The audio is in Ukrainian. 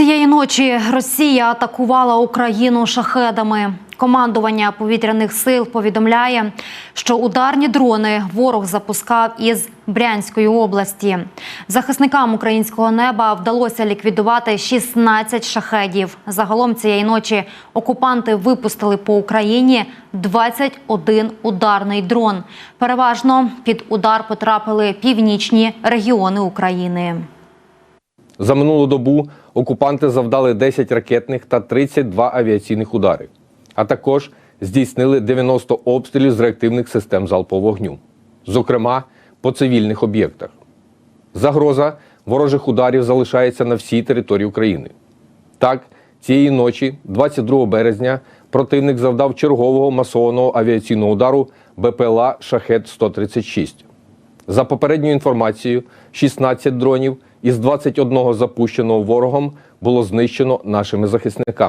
Цієї ночі Росія атакувала Україну шахедами. Командування повітряних сил повідомляє, що ударні дрони ворог запускав із Брянської області. Захисникам українського неба вдалося ліквідувати 16 шахедів. Загалом цієї ночі окупанти випустили по Україні 21 ударний дрон. Переважно під удар потрапили північні регіони України. За минулу добу окупанти завдали 10 ракетних та 32 авіаційних удари, а також здійснили 90 обстрілів з реактивних систем залпового вогню, зокрема по цивільних об'єктах. Загроза ворожих ударів залишається на всій території України. Так, цієї ночі, 22 березня, противник завдав чергового масованого авіаційного удару БПЛА Шахет 136 за попередньою інформацією, 16 дронів із 21 запущеного ворогом було знищено нашими захисниками.